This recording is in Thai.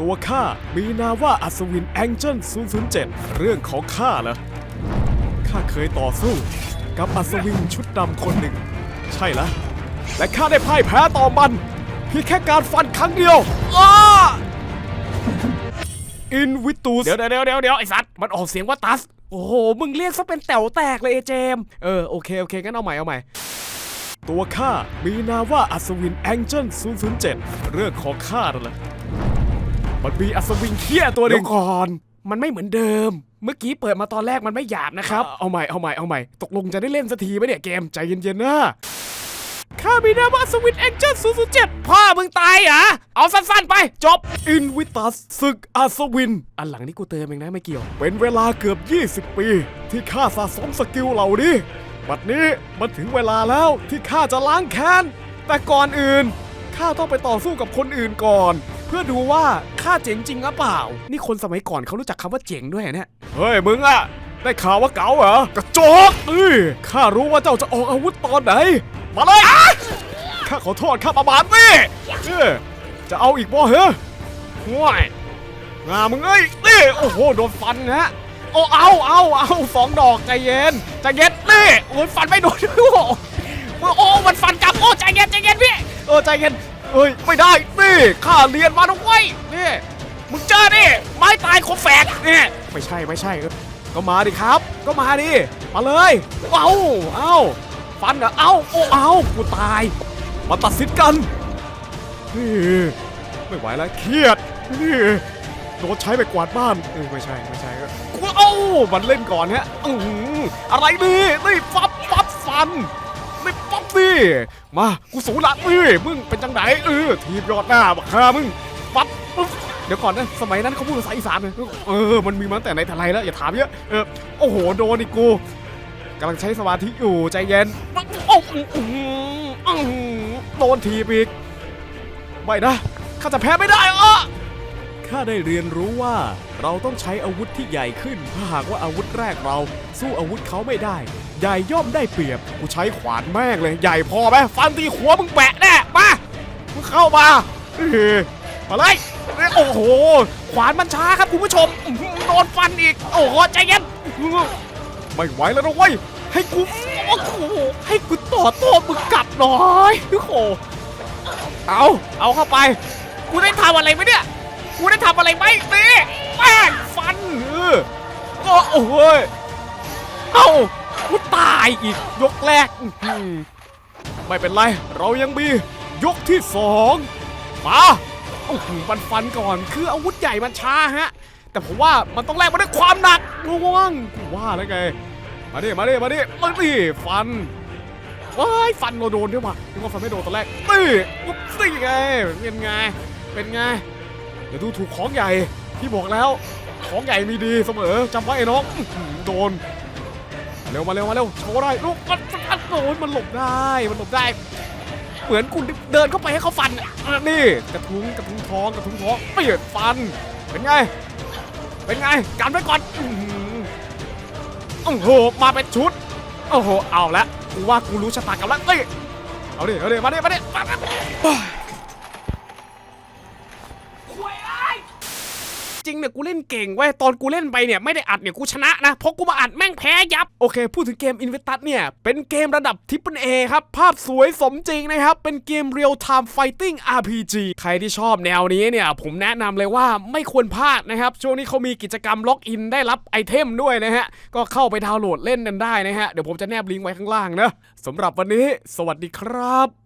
ตัวข้ามีนามว่าอัศวินแองเจิล007 เรื่องของข้าเหรอข้าเคยต่อสู้กับอัศวินชุดดำคนหนึ่ง ใช่แล้วและข้าได้พ่ายแพ้ต่อมันเพียงแค่การฟันครั้งเดียวอ้าอินวิตูสเดี๋ยวเดี๋ยวเดี๋ยวเดี๋ยวไอ้สัตว์มันออกเสียงว่าตัส โอ้โห มึงเรียกซะเป็นแต๋วแตกเลยไอ้เจมส์เออ โอเค โอเค งั้นเอาใหม่ เอาใหม่ ตัวข้ามีนามว่าอัศวินแองเจิล007 เรื่องของข้านั่นแหละ มันมีอัศวินเคี้ยตัวหเดี๋นึ่ยงวก่อน มันไม่เหมือนเดิม เมื่อกี้เปิดมาตอนแรกมันไม่หยาบนะครับ เอาใหม่ เอาใหม่ เอาใหม่ ตกลงจะได้เล่นสักทีไหมเนี่ยเกม ใจเย็นๆนะข้ามีนามว่าอัศวินแองเจิล007 พ่อมึงตายเหรอ เอาสั้นๆไป จบ อินวิตัสศึกอัศวิน อันหลังนี่กูเติมเองนะไม่เกี่ยว เป็นเวลาเกือบ 20 ปี ที่ข้าสะสมสกิลเหล่านี้ บัดนี้มันถึงเวลาแล้วที่ข้าจะล้างแค้น แต่ก่อนอื่น ข้าต้องไปต่อสู้กับคนอื่นก่อน เพื่อดูว่าข้าเจ๋งจริงหรือเปล่า นี่คนสมัยก่อนเขารู้จักคำว่าเจ๋งด้วยเนี่ย เฮ้ยมึงอะได้ข่าวว่าเก๋าเหรอกระจอกเอ้ยข้ารู้ว่าเจ้าจะออกอาวุธตอนไหน มาเลยข้าขอโทษข้าประมาทนี่เอ้ยจะเอาอีกบ่เหรอห่วยงามึงเอ้ยนี่โอ้โหโดนฟันฮะโอ้เอาเอาเอาสองดอกใจเย็นใจเย็นนี่โอ้ยฟันไม่โดนโอ้โหโอ้มันฟันกลับโอ้ใจเย็นใจเย็นพี่เออใจเย็น เอ้ยไม่ได้นี่ข้าเรียนมานะเว้ยนี่มึงเจอนี่ไม้ตายคมแฝกนี่ไม่ใช่ไม่ใช่เออก็มาดิครับ ก็มาดิมาเลยเอาเอาฟันเหรอเอาโอ้เอากูตาย มาตัดสินกันนี่ไม่ไหวแล้วเครียดนี่โดนใช้ไปกวาดบ้านเออไม่ใช่ไม่ใช่กูเอ้ามันเล่นก่อนฮะอือหืออะไรนี่นี่ฟับฟับฟัน นี่ปั๊บนี่มากูสูละนี่มึงเป็นจังไหนเออทีบยอดหน้าบักฮามึงปั๊บปุ๊บเดี๋ยวก่อนนะสมัยนั้นเขาพูดภาษาอีสานเลยเออมันมีมาตั้งแต่ไหนแต่ไรแล้วอย่าถามเยอะเออโอ้โหโดนอีกกูกำลังใช้สมาธิอยู่ใจเย็นโอ้โหโดนทีบอีกไม่นะข้าจะแพ้ไม่ได้อะ ข้าได้เรียนรู้ว่าเราต้องใช้อาวุธที่ใหญ่ขึ้นถ้าหากว่าอาวุธแรกเรา สู้อาวุธเขาไม่ได้ ใหญ่ย่อมได้เปรียบ กูใช้ขวานแม่งเลย ใหญ่พอไหมฟันตีหัวมึงแปะแน่มามึงเข้ามาเออมาเลยโอ้โห ขวานมันช้าครับคุณผู้ชมโดนฟันอีก โอ้โหใจเย็นไม่ไหวแล้วนะเว้ยให้กูโอ้โหให้กูต่อโต้มึงกลับหน่อยโอ้โหเอาเอาเข้าไป กูได้ทำอะไรไหมเนี่ย กูได้ทำอะไรไหมนี่แม่งฟันเออก็โอ้โหยเอ้ากูตายอีกยกแรกไม่เป็นไร เรายังมียกที่สองมาโอ้โหมันฟันก่อนคืออาวุธใหญ่มันช้าฮะ แต่ผมว่ามันต้องแลกมาด้วยความหนักระวังกูว่าแล้วไง มาดิมาดิมาดิมาดิฟันว้ายฟันเราโดนด้วยว่ะนึกว่าฟันไม่โดนตอนแรกตีปุ๊บตีไงเป็นไงเป็นไง เดี๋ยวดูถูกของใหญ่พี่บอกแล้ว ของใหญ่มีดีเสมอจำไว้ไอ้น้องโดนเร็วมาเร็วมาเร็วโชว์ได้ลูกมันมันโอ้ยมันหลบได้มันหลบได้ เหมือนกูเดินเข้าไปให้เขาฟันนี่กระทุ้งกระทุ้งท้องกระทุ้งท้องเปลี่ยนฟันเป็นไง เป็นไงกันไว้ก่อนโอ้โหมาเป็นชุดโอ้โหเอาละกูว่ากูรู้ชะตากรรมแล้วเอ้ยเอาดิเอาดิมาดิมาดิมาดิ ริงเนี่ยกูเล่นเก่งเว้ยตอนกูเล่นไปเนี่ยไม่ได้อัดเนี่ยกูชนะนะเพราะกูมาอัดแม่งแพ้ยับโอเค พูดถึงเกม Inventus เนี่ยเป็นเกมระดับทิปเปิลเอครับภาพสวยสมจริงนะครับเป็นเกม Real Time Fighting RPG ใครที่ชอบแนวนี้เนี่ยผมแนะนำเลยว่าไม่ควรพลาดนะครับช่วงนี้เขามีกิจกรรมล็อกอินได้รับไอเทมด้วยนะฮะก็เข้าไปดาวน์โหลดเล่นกันได้นะฮะเดี๋ยวผมจะแนบลิงก์ไว้ข้างล่างนะสำหรับวันนี้ สวัสดีครับ